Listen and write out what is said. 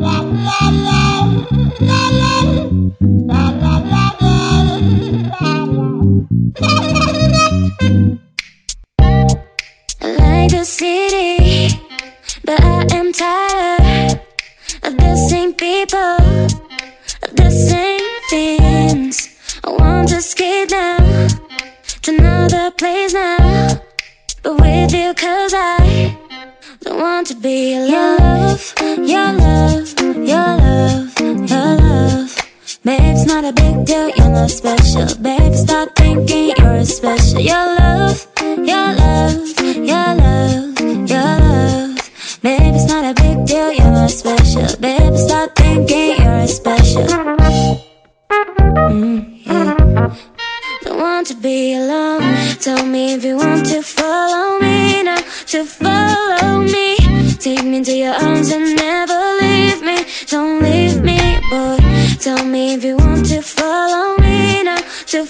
Like the city, but I am tired of the same people, the same things. I want to skate now to another place now, but with you, cause I don't want to be alone. Love. Babe, it's not a big deal, you're not special. Babe, stop thinking you're special. Your love, your love, your love, your love. Babe, it's not a big deal, you're not special. Babe, stop thinking you're special. Mm, yeah. Don't want to be alone. Tell me if you want to follow me now. To follow me. Take me into your arms and never leave me. Don't leave me. Tell me if you want to follow me now. To